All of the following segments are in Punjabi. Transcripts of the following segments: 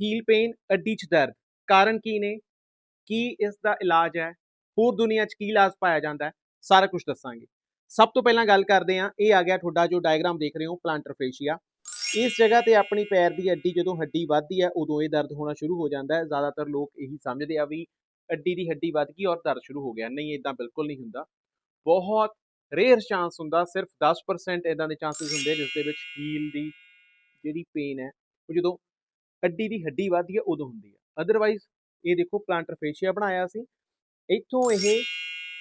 ਹੀਲ ਪੇਨ ਅੱਡੀ 'ਚ ਦਰਦ। ਕਾਰਨ ਕੀ ਨੇ? ਕੀ ਇਸ ਦਾ ਇਲਾਜ ਹੈ? ਹੋਰ ਦੁਨੀਆ 'ਚ ਕੀ ਇਲਾਜ ਪਾਇਆ ਜਾਂਦਾ ਹੈ? ਸਾਰਾ ਕੁਝ ਦੱਸਾਂਗੇ। ਸਭ ਤੋਂ ਪਹਿਲਾਂ ਗੱਲ ਕਰਦੇ ਹਾਂ, ਇਹ ਆ ਗਿਆ ਤੁਹਾਡਾ ਜੋ ਡਾਇਗਰਾਮ ਦੇਖ ਰਹੇ ਹੋ ਪਲਾਂਟਰ ਫੇਸ਼ੀਆ ਇਸ ਜਗ੍ਹਾ ਤੇ ਆਪਣੀ ਪੈਰ ਦੀ ਅੱਡੀ ਜਦੋਂ ਹੱਡੀ ਵੱਧਦੀ ਹੈ, ਉਦੋਂ ਇਹ ਦਰਦ ਹੋਣਾ ਸ਼ੁਰੂ ਹੋ ਜਾਂਦਾ ਹੈ। ਜ਼ਿਆਦਾਤਰ ਲੋਕ ਇਹੀ ਸਮਝਦੇ ਆ ਵੀ ਅੱਡੀ ਦੀ ਹੱਡੀ ਵੱਧ ਗਈ ਔਰ ਦਰਦ ਸ਼ੁਰੂ ਹੋ ਗਿਆ। ਨਹੀਂ ਇਦਾਂ ਬਿਲਕੁਲ ਨਹੀਂ ਹੁੰਦਾ। ਬਹੁਤ ਰੇਅਰ ਚਾਂਸ ਹੁੰਦਾ, ਸਿਰਫ 10% ਇਦਾਂ ਦੇ ਚਾਂਸਸ ਹੁੰਦੇ ਜਿਸ ਦੇ ਵਿੱਚ ਹੀਲ ਦੀ ਜਿਹੜੀ ਪੇਨ ਹੈ, ਉਹ ਜਦੋਂ ਅੱਡੀ ਦੀ ਹੱਡੀ ਵੱਧਦੀ ਹੈ, ਉਦੋਂ ਹੁੰਦੀ ਹੈ। ਅਦਰਵਾਈਜ਼ ਇਹ ਦੇਖੋ ਪਲਾਂਟਰ ਫੇਸ਼ੀਆ ਬਣਾਇਆ ਸੀ, ਇੱਥੋਂ ਇਹ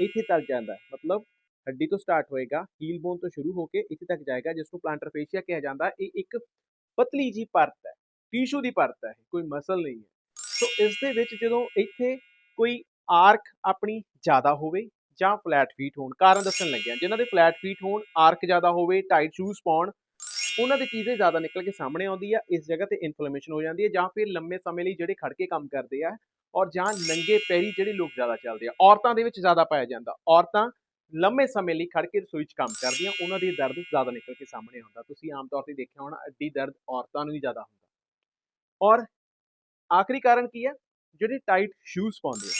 ਇੱਥੇ ਤੱਕ ਜਾਂਦਾ ਮਤਲਬ ਹੱਡੀ ਤੋਂ ਸਟਾਰਟ ਹੋਏਗਾ ਹੀਲ ਬੋਨ ਤੋਂ ਸ਼ੁਰੂ ਹੋ ਕੇ ਇੱਥੇ ਤੱਕ ਜਾਏਗਾ, ਜਿਸ ਨੂੰ ਪਲਾਂਟਰ ਫੇਸ਼ੀਆ ਕਿਹਾ ਜਾਂਦਾ, ਇਹ ਇੱਕ ਪਤਲੀ ਜੀ ਪਰਤ ਹੈ ਟਿਸ਼ੂ ਦੀ ਪਰਤ ਹੈ, ਕੋਈ ਮਸਲ ਨਹੀਂ ਹੈ। ਸੋ ਇਸ ਦੇ ਵਿੱਚ ਜਦੋਂ ਇੱਥੇ ਕੋਈ ਆਰਕ ਆਪਣੀ ਜ਼ਿਆਦਾ ਹੋਵੇ ਜਾਂ ਫਲੈਟ ਫੀਟ ਹੋਣ, ਕਾਰਨ ਦੱਸਣ ਲੱਗਿਆ, ਜਿਨ੍ਹਾਂ ਦੇ ਫਲੈਟ ਫੀਟ ਹੋਣ ਆਰਕ ਜ਼ਿਆਦਾ ਹੋਵੇ ਟਾਈਟ ਸ਼ੂਜ਼ ਪਾਉਣ ਉਹਨਾਂ ਦੀ ਚੀਜ਼ ਜ਼ਿਆਦਾ ਨਿਕਲ ਕੇ ਸਾਹਮਣੇ ਆਉਂਦੀ ਆ, ਇਸ ਜਗ੍ਹਾ ਤੇ ਇਨਫਲੇਮੇਸ਼ਨ ਹੋ ਜਾਂਦੀ ਹੈ ਜਾਂ ਫਿਰ ਲੰਮੇ ਸਮੇਂ ਲਈ ਜਿਹੜੇ ਖੜ ਕੇ ਕੰਮ ਕਰਦੇ ਆ ਔਰ ਜਾਂ ਨੰਗੇ ਪੈਰੀ ਜਿਹੜੇ ਲੋਕ ਜ਼ਿਆਦਾ ਚੱਲਦੇ ਆ, ਔਰਤਾਂ ਦੇ ਵਿੱਚ ਜ਼ਿਆਦਾ ਪਾਇਆ ਜਾਂਦਾ, ਔਰਤਾਂ ਲੰਮੇ ਸਮੇਂ ਲਈ ਖੜ ਕੇ ਰਸੋਈ 'ਚ ਕੰਮ ਕਰਦੀਆਂ, ਉਹਨਾਂ ਦੀ ਦਰਦ ਜ਼ਿਆਦਾ ਨਿਕਲ ਕੇ ਸਾਹਮਣੇ ਆਉਂਦਾ, ਤੁਸੀਂ ਆਮ ਤੌਰ ਤੇ ਦੇਖਿਆ ਹੋਣਾ ਅੱਡੀ ਦਰਦ ਔਰਤਾਂ ਨੂੰ ਹੀ ਜ਼ਿਆਦਾ ਹੁੰਦਾ। ਔਰ ਆਖਰੀ ਕਾਰਨ ਕੀ ਹੈ ਜਿਹੜੇ ਟਾਈਟ ਸ਼ੂਜ਼ ਪਾਉਂਦੇ ਆ,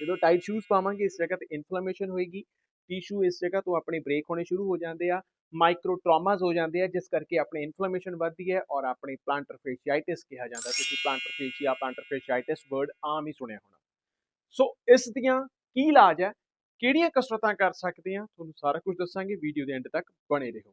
ਜਦੋਂ ਟਾਈਟ ਸ਼ੂਜ਼ ਪਾਵਾਂਗੇ ਇਸ ਜਗ੍ਹਾ ਤੇ ਇਨਫਲੇਮੇਸ਼ਨ ਹੋਏਗੀ ਟਿਸ਼ੂ ਇਸ ਜਗ੍ਹਾ ਤੋਂ ਆਪਣੇ ਬ੍ਰੇਕ ਹੋਣੇ ਸ਼ੁਰੂ ਹੋ ਜਾਂਦੇ ਆ ਮਾਈਕਰੋ ਟਰਾਮਾਸ ਹੋ ਜਾਂਦੇ ਆ, ਜਿਸ ਕਰਕੇ ਆਪਣੇ ਇਨਫਲੇਮੇਸ਼ਨ ਵੱਧਦੀ ਹੈ ਔਰ ਆਪਣੇ ਪਲਾਂਟਰ ਫੇਸ਼ੀਆਈਟਿਸ ਕਿਹਾ ਜਾਂਦਾ ਤੁਸੀਂ plantar fascia plantar fasciitis word ਆਮ ਹੀ ਸੁਣਿਆ ਹੋਣਾ। ਸੋ ਇਸ ਦੀਆਂ ਕੀ ਇਲਾਜ ਹੈ? ਕਿਹੜੀਆਂ ਕਸਰਤਾਂ ਕਰ ਸਕਦੇ ਆ ਤੁਹਾਨੂੰ ਸਾਰਾ ਕੁਝ ਦੱਸਾਂਗੇ ਵੀਡੀਓ ਦੇ ਐਂਡ ਤੱਕ ਬਣੇ ਰਹੋ।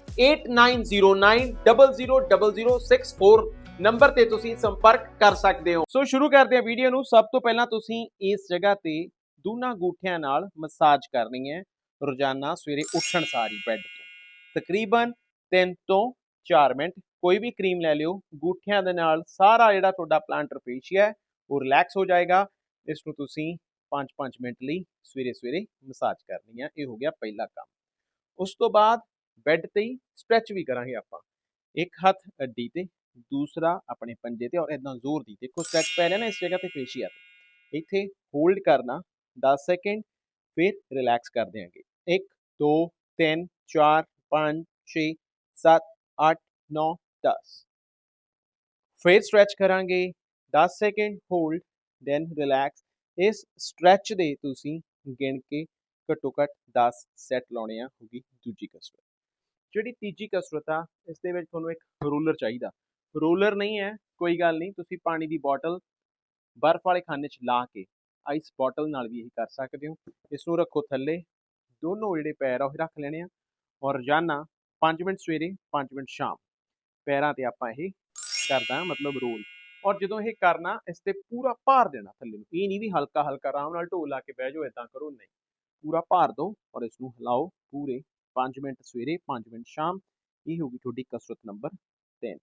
8909000064 ਨੰਬਰ ਤੇ ਤੁਸੀਂ ਸੰਪਰਕ ਕਰ ਸਕਦੇ ਹੋ। ਸੋ ਸ਼ੁਰੂ ਕਰਦੇ ਹਾਂ ਵੀਡੀਓ ਨੂੰ। ਸਭ ਤੋਂ ਪਹਿਲਾਂ ਤੁਸੀਂ ਇਸ ਜਗ੍ਹਾ ਤੇ ਦੋਨਾਂ ਗੂਠਿਆਂ ਨਾਲ ਮਸਾਜ ਕਰਨੀ ਹੈ। ਰੋਜ਼ਾਨਾ ਸਵੇਰੇ ਉੱਠਣ ਸਾਰੀ ਬੈੱਡ ਤੋਂ। ਤਕਰੀਬਨ 3 ਤੋਂ 4 ਮਿੰਟ ਕੋਈ ਵੀ ਕਰੀਮ ਲੈ ਲਿਓ। ਗੂਠਿਆਂ ਦੇ ਨਾਲ ਸਾਰਾ ਜਿਹੜਾ ਤੁਹਾਡਾ ਪਲਾਂਟਰ ਫੇਸ਼ੀਆ ਹੈ, ਉਹ ਰਿਲੈਕਸ ਹੋ ਜਾਏਗਾ। ਇਸ ਨੂੰ ਤੁਸੀਂ 5-5 ਮਿੰਟ ਲਈ ਸਵੇਰੇ ਸਵੇਰੇ ਮਸਾਜ ਕਰਨੀ ਹੈ। ਇਹ ਹੋ ਗਿਆ ਪਹਿਲਾ ਕੰਮ। ਉਸ ਤੋਂ ਬਾਅਦ ਬੈੱਡ ਤੇ ਹੀ ਸਟ੍ਰੈਚ ਵੀ ਕਰਾਂਗੇ ਆਪਾਂ। ਇੱਕ ਹੱਥ ਅੱਡੀ ਤੇ, ਦੂਸਰਾ ਆਪਣੇ ਪੰਜੇ ਤੇ ਔਰ ਇਦਾਂ ਜ਼ੋਰ ਦੀ। ਦੇਖੋ ਸਟ੍ਰੈਚ ਪੈ ਰਿਹਾ ਨਾ ਇਸ ਜਗ੍ਹਾ ਤੇ ਫੇਸ਼ੀਆ ਤੇ। ਇੱਥੇ ਹੋਲਡ ਕਰਨਾ 10 ਸੈਕਿੰਡ ਫਿਰ ਰਿਲੈਕਸ ਕਰ ਦਿਆਂਗੇ 1 2 3 4 5 6 7 8 9 10 ਫਿਰ ਸਟ੍ਰੈਚ ਕਰਾਂਗੇ 10 ਸੈਕਿੰਡ ਹੋਲਡ ਦੈਨ ਰਿਲੈਕਸ ਇਸ ਸਟ੍ਰੈਚ ਦੇ ਤੁਸੀਂ ਗਿਣ ਕੇ ਘੱਟੋ ਘੱਟ 10 ਸੈਟ ਲਾਉਣੇ ਆ ਹੋਗੀ ਦੂਜੀ ਕਸਰਤ। ਜਿਹੜੀ ਤੀਜੀ ਕਸਰਤ ਆ, ਇਸ ਦੇ ਵਿੱਚ ਤੁਹਾਨੂੰ ਇੱਕ ਰੋਲਰ ਚਾਹੀਦਾ। ਰੋਲਰ ਨਹੀਂ ਹੈ, ਕੋਈ ਗੱਲ ਨਹੀਂ, ਤੁਸੀਂ ਪਾਣੀ ਦੀ ਬੋਟਲ ਬਰਫ਼ ਵਾਲੇ ਖਾਨੇ 'ਚ ਲਾ ਕੇ ਆਈਸ ਬੋਟਲ ਨਾਲ ਵੀ ਇਹ ਕਰ ਸਕਦੇ ਹੋ। ਇਸ ਨੂੰ ਰੱਖੋ ਥੱਲੇ, ਦੋਨੋਂ ਜਿਹੜੇ ਪੈਰ ਆ ਉਹ ਰੱਖ ਲੈਣੇ ਆ ਔਰ ਰੋਜ਼ਾਨਾ 5 ਮਿੰਟ ਸਵੇਰੇ 5 ਮਿੰਟ ਸ਼ਾਮ, ਪੈਰਾਂ ਤੇ ਆਪਾਂ ਇਹ ਕਰਦਾ ਮਤਲਬ ਰੋਲ। ਔਰ ਜਦੋਂ ਇਹ ਕਰਨਾ, ਇਸ ਤੇ ਪੂਰਾ ਭਾਰ ਦੇਣਾ ਥੱਲੇ ਨੂੰ। ਇਹ ਨਹੀਂ ਵੀ ਹਲਕਾ ਹਲਕਾ ਆਰਾਮ ਨਾਲ ਢੋਲ ਲਾ ਕੇ ਬਹਿ ਜਾਓ ਇਦਾਂ ਕਰੋ, ਨਹੀਂ। ਪੂਰਾ ਭਾਰ ਦਿਓ ਔਰ ਇਸ ਨੂੰ ਹਿਲਾਓ ਪੂਰੇ। 5 ਮਿੰਟ ਸਵੇਰੇ 5 ਮਿੰਟ ਸ਼ਾਮ, ਇਹ ਹੋ ਗਈ ਤੁਹਾਡੀ ਕਸਰਤ ਨੰਬਰ 3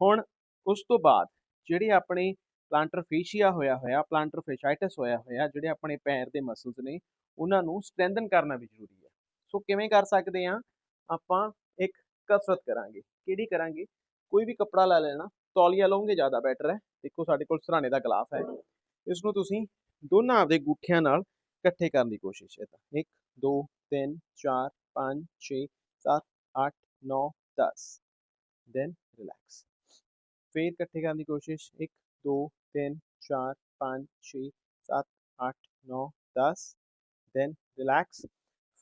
ਹੁਣ ਉਸ ਤੋਂ ਬਾਅਦ ਜਿਹੜੇ ਆਪਣੇ ਪਲਾਂਟਰ ਫੇਸ਼ੀਆ ਹੋਇਆ ਹੋਇਆ ਪਲਾਂਟਰ ਫੇਸ਼ਾਈਟਿਸ ਹੋਇਆ ਹੋਇਆ, ਜਿਹੜੇ ਆਪਣੇ ਪੈਰ ਦੇ ਮਸਲਸ ਨੇ, ਉਹਨਾਂ ਨੂੰ ਸਟਰੈਂਥਨ ਕਰਨਾ ਵੀ ਜ਼ਰੂਰੀ ਹੈ। ਸੋ ਕਿਵੇਂ ਕਰ ਸਕਦੇ ਆ ਆਪਾਂ ਇੱਕ ਕਸਰਤ ਕਰਾਂਗੇ। ਕਿਹੜੀ ਕਰਾਂਗੇ? ਕੋਈ ਵੀ ਕੱਪੜਾ ਲੈ ਲੈਣਾ, ਤੌਲੀਆ ਲਓਗੇ ਜ਼ਿਆਦਾ ਬੈਟਰ ਹੈ। ਦੇਖੋ ਸਾਡੇ ਕੋਲ ਸਰਾਣੇ ਦਾ ਗਲਾਫ ਹੈ। ਇਸ ਨੂੰ ਤੁਸੀਂ ਦੋਨਾਂ ਆਪਦੇ ਗੁੱਠਿਆਂ ਨਾਲ ਇਕੱਠੇ ਕਰਨ ਦੀ ਕੋਸ਼ਿਸ਼ ਹੈ। ਤਾਂ ਇੱਕ 2 3 4 5 6 7 8 9 10 ਦੈਨ ਰਿਲੈਕਸ ਫਿਰ ਇਕੱਠੇ ਕਰਨ ਦੀ ਕੋਸ਼ਿਸ਼ 1 2 3 4 5 6 7 8 9 10 ਦੈਨ ਰਿਲੈਕਸ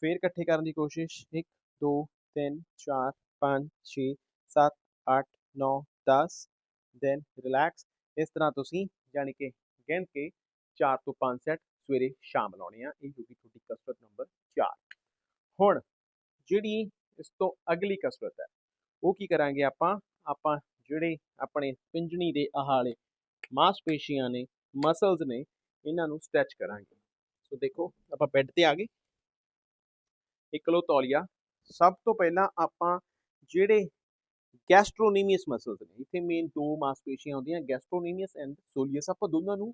ਫਿਰ ਇਕੱਠੇ ਕਰਨ ਦੀ ਕੋਸ਼ਿਸ਼ 1 2 3 4 5 6 7 8 9 10 ਦੈਨ ਰਿਲੈਕਸ ਇਸ ਤਰ੍ਹਾਂ ਤੁਸੀਂ ਯਾਨੀ ਕਿ ਗਿਣ ਕੇ 4 ਤੋਂ 5 ਸੈਟ ਸਵੇਰੇ ਸ਼ਾਮ ਲਾਉਣੇ ਆ ਇਹ ਹੋਗੀ ਤੁਹਾਡੀ ਕਸਰਤ ਨੰਬਰ 4 ਹੁਣ ਜਿਹੜੀ ਇਸ ਤੋਂ ਅਗਲੀ ਕਸਰਤ ਹੈ, ਉਹ ਕੀ ਕਰਾਂਗੇ ਆਪਾਂ? ਆਪਾਂ ਜਿਹੜੇ ਆਪਣੇ ਪਿੰਜਣੀ ਦੇ ਆਹਾਲੇ ਮਾਸਪੇਸ਼ੀਆਂ ਨੇ ਮਸਲਸ ਨੇ, ਇਹਨਾਂ ਨੂੰ ਸਟ੍ਰੈਚ ਕਰਾਂਗੇ। ਸੋ ਦੇਖੋ, ਆਪਾਂ ਬੈੱਡ ਤੇ ਆ ਗਏ। ਇੱਕ ਲਓ ਤੌਲੀਆ ਸਭ ਤੋਂ ਪਹਿਲਾਂ ਆਪਾਂ ਜਿਹੜੇ ਗੈਸਟ੍ਰੋਨੀਮੀਅਸ ਮਸਲਸ ਨੇ, ਇੱਥੇ ਮੇਨ ਦੋ ਮਾਸਪੇਸ਼ੀਆਂ ਹੁੰਦੀਆਂ ਗੈਸਟ੍ਰੋਨੀਮੀਅਸ ਐਂਡ ਸੋਲੀਅਸ ਆਪਾਂ ਦੋਨਾਂ ਨੂੰ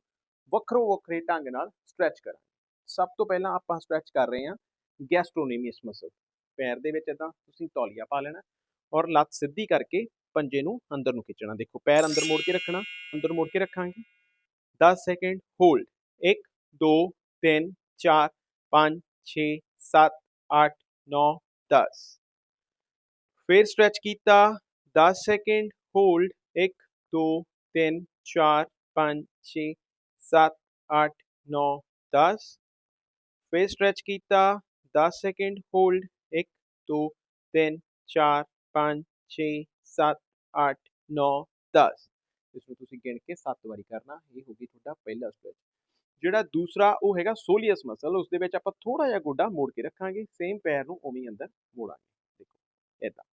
ਵੱਖਰੋ ਵੱਖਰੇ ਢੰਗ ਨਾਲ ਸਟ੍ਰੈਚ ਕਰਾਂਗੇ। ਸਭ ਤੋਂ ਪਹਿਲਾਂ ਆਪਾਂ ਸਟ੍ਰੈਚ ਕਰ ਰਹੇ ਹਾਂ। Gastrocnemius muscle. ਪੈਰ ਦੇ ਵਿੱਚ ਇਦਾਂ ਤੁਸੀਂ ਤੌਲੀਆ ਪਾ ਲੈਣਾ ਔਰ ਲੱਤ ਸਿੱਧੀ ਕਰਕੇ ਪੰਜੇ ਨੂੰ ਅੰਦਰ ਨੂੰ ਖਿੱਚਣਾ। ਦੇਖੋ, ਪੈਰ ਅੰਦਰ ਮੋੜ ਕੇ ਰੱਖਣਾ, ਅੰਦਰ ਮੋੜ ਕੇ ਰੱਖਾਂਗੇ। 10 ਸੈਕਿੰਡ, ਹੋਲਡ। 1 2 3 4 5 6 7 8 9 10 ਫਿਰ ਸਟ੍ਰੈਚ ਕੀਤਾ। 10 ਸੈਕਿੰਡ, ਹੋਲਡ। 1 2 3 4 5 6 7 8 9 10 ਫਿਰ ਸਟ੍ਰੈਚ ਕੀਤਾ। 10 ਸੈਕਿੰਡ ਹੋਲਡ 1 2 3 4 5 6 7 8 9 10 ਇਸ ਨੂੰ ਤੁਸੀਂ ਗਿਣ ਕੇ 7 ਵਾਰੀ ਕਰਨਾ ਇਹ ਹੋ ਗਈ ਤੁਹਾਡਾ ਪਹਿਲਾ ਸਟ੍ਰੈਚ ਜਿਹੜਾ ਦੂਸਰਾ ਉਹ ਹੈਗਾ ਸੋਲੀਅਸ ਮਸਲ ਉਸ ਦੇ ਵਿੱਚ ਆਪਾਂ ਥੋੜਾ ਜਿਹਾ ਗੋਡਾ ਮੋੜ ਕੇ ਰੱਖਾਂਗੇ ਸੇਮ ਪੈਰ ਨੂੰ ਉਵੇਂ ਹੀ ਅੰਦਰ ਮੋੜਾਂਗੇ ਦੇਖੋ ਇਦਾਂ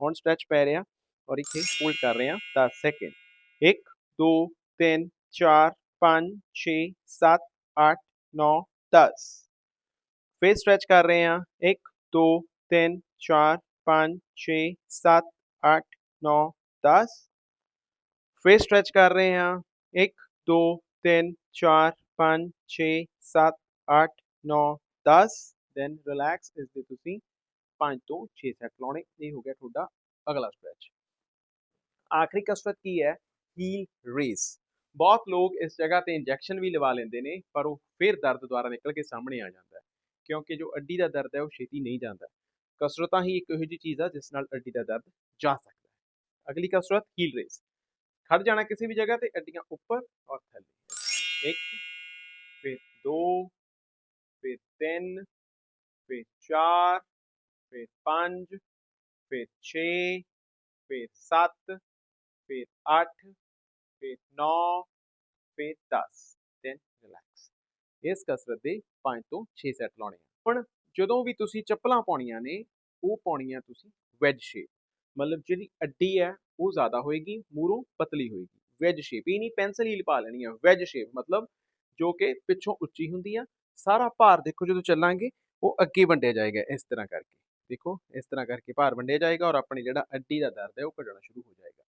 ਹੁਣ ਸਟ੍ਰੈਚ ਪੈ ਰਿਹਾ ਔਰ ਇੱਥੇ ਹੋਲਡ ਕਰ ਰਹੇ ਹਾਂ 10 ਸੈਕਿੰਡ 1 2 3 4 5 6 7 8 9 10 ਫਿਰ ਸਟ੍ਰੈਚ ਕਰ ਰਹੇ ਹਾਂ 1 2 3 4 5 6 7 8 9 10 ਫਿਰ ਸਟ੍ਰੈਚ ਕਰ ਰਹੇ ਹਾਂ 1 2 3 4 5 6 7 8 9 10 ਦੈਨ ਰਿਲੈਕਸ ਇਸ ਦੇ ਤੁਸੀਂ 5 ਤੋਂ 6 ਸੈਟ ਲਾਉਣੇ। ਇਹ ਹੋ ਗਿਆ ਤੁਹਾਡਾ ਅਗਲਾ ਸਟ੍ਰੈਚ ਆਖਰੀ ਕਸਰਤ ਕੀ ਹੈ? ਹੀਲ ਰੇਸ ਬਹੁਤ ਲੋਕ ਇਸ ਜਗ੍ਹਾ ਤੇ ਇੰਜੈਕਸ਼ਨ ਵੀ ਲਵਾ ਲੈਂਦੇ ਨੇ, ਪਰ ਉਹ ਫਿਰ ਦਰਦ ਦੁਆਰਾ ਨਿਕਲ ਕੇ ਸਾਹਮਣੇ ਆ ਜਾਂਦਾ ਹੈ। ਕਿਉਂਕਿ ਜੋ ਅੱਡੀ ਦਾ ਦਰਦ ਹੈ ਉਹ ਛੇਤੀ ਨਹੀਂ ਜਾਂਦਾ। ਕਸਰਤਾਂ ਹੀ ਇੱਕ ਇਹੋ ਜਿਹੀ ਚੀਜ਼ ਆ ਜਿਸ ਨਾਲ ਅੱਡੀ ਦਾ ਦਰਦ ਜਾ ਸਕਦਾ ਹੈ। ਅਗਲੀ ਕਸਰਤ ਹੀਲ ਰੇਸ ਖੜ ਜਾਣਾ ਕਿਸੇ ਵੀ ਜਗ੍ਹਾ ਤੇ ਅੱਡੀਆਂ ਉੱਪਰ ਔਰ ਥੱਲੇ। ਇੱਕ, ਫਿਰ ਦੋ, ਫਿਰ ਤਿੰਨ, ਫਿਰ ਚਾਰ, ਫਿਰ ਪੰਜ, ਫਿਰ 6 ਫਿਰ 7 ਫਿਰ 8 ਫਿਰ 9 ਫਿਰ 10 ਦੈਨ ਰਿਲੈਕਸ ਇਸ ਕਸਰਤ ਦੇ 5 ਤੋਂ 6 ਸੈੱਟ ਲਾਉਣੇ ਆ। ਹੁਣ ਜਦੋਂ ਵੀ ਤੁਸੀਂ ਚੱਪਲਾਂ ਪਾਉਣੀਆਂ ਨੇ, ਉਹ ਪਾਉਣੀਆਂ ਤੁਸੀਂ ਵੈਜ ਸ਼ੇਪ ਮਤਲਬ ਜਿਹੜੀ ਅੱਡੀ ਹੈ, ਉਹ ਜ਼ਿਆਦਾ ਹੋਏਗੀ ਮੂਰੋਂ ਪਤਲੀ ਹੋਏਗੀ। ਵੈਜ ਸ਼ੇਪ ਇਹ ਨਹੀਂ ਪੈਨਸਲ ਹੀ ਪਾ ਲੈਣੀ ਹੈ ਵੈਜ ਸ਼ੇਪ ਮਤਲਬ ਜੋ ਕਿ ਪਿੱਛੋਂ ਉੱਚੀ ਹੁੰਦੀ ਆ, ਸਾਰਾ ਭਾਰ ਦੇਖੋ ਜਦੋਂ ਚੱਲਾਂਗੇ, ਉਹ ਅੱਗੇ ਵੰਡਿਆ ਜਾਏਗਾ ਇਸ ਤਰ੍ਹਾਂ ਕਰਕੇ। ਦੇਖੋ, ਇਸ ਤਰ੍ਹਾਂ ਕਰਕੇ ਭਾਰ ਵੰਡਿਆ ਜਾਏਗਾ ਔਰ ਆਪਣੀ ਜਿਹੜਾ ਅੱਡੀ ਦਾ ਦਰਦ ਹੈ, ਉਹ ਘਟਣਾ ਸ਼ੁਰੂ ਹੋ ਜਾਏਗਾ।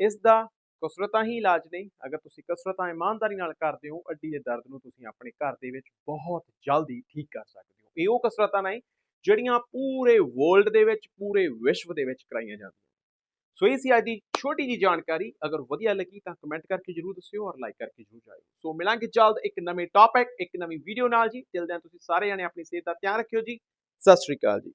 ਇਸ ਦਾ ਕਸਰਤਾਂ ਹੀ ਇਲਾਜ ਨਹੀਂ, ਅਗਰ ਤੁਸੀਂ ਕਸਰਤਾਂ ਇਮਾਨਦਾਰੀ ਨਾਲ ਕਰਦੇ ਹੋ, ਅੱਡੀ ਦੇ ਦਰਦ ਨੂੰ ਤੁਸੀਂ ਆਪਣੇ ਘਰ ਦੇ ਵਿੱਚ ਬਹੁਤ ਜਲਦੀ ਠੀਕ ਕਰ ਸਕਦੇ ਹੋ। ਇਹ ਉਹ ਕਸਰਤਾਂ ਨਹੀਂ, ਜਿਹੜੀਆਂ ਪੂਰੇ ਵਰਲਡ ਦੇ ਵਿੱਚ, ਪੂਰੇ ਵਿਸ਼ਵ ਦੇ ਵਿੱਚ ਕਰਾਈਆਂ ਜਾਂਦੀਆਂ ਸੋ ਇਹ ਸੀ ਅੱਜ ਦੀ ਛੋਟੀ ਜੀ ਜਾਣਕਾਰੀ। ਅਗਰ ਵਧੀਆ ਲੱਗੀ ਤਾਂ ਕਮੈਂਟ ਕਰਕੇ ਜਰੂਰ ਦੱਸਿਓ ਔਰ ਲਾਈਕ ਕਰਕੇ ਜਰੂਰ ਜਾਇਓ। ਸੋ ਮਿਲਾਂਗੇ ਜਲਦ ਇੱਕ ਨਵੇਂ ਟੌਪਿਕ ਇੱਕ ਨਵੀਂ ਵੀਡੀਓ ਨਾਲ ਜੀ। ਟਿਲ ਦੈਨ ਤੁਸੀਂ ਸਾਰੇ ਜਣੇ ਆਪਣੀ ਸਿਹਤ ਦਾ ਧਿਆਨ ਰੱਖਿਓ ਜੀ। ਸਤਿ ਸ਼੍ਰੀ ਅਕਾਲ ਜੀ।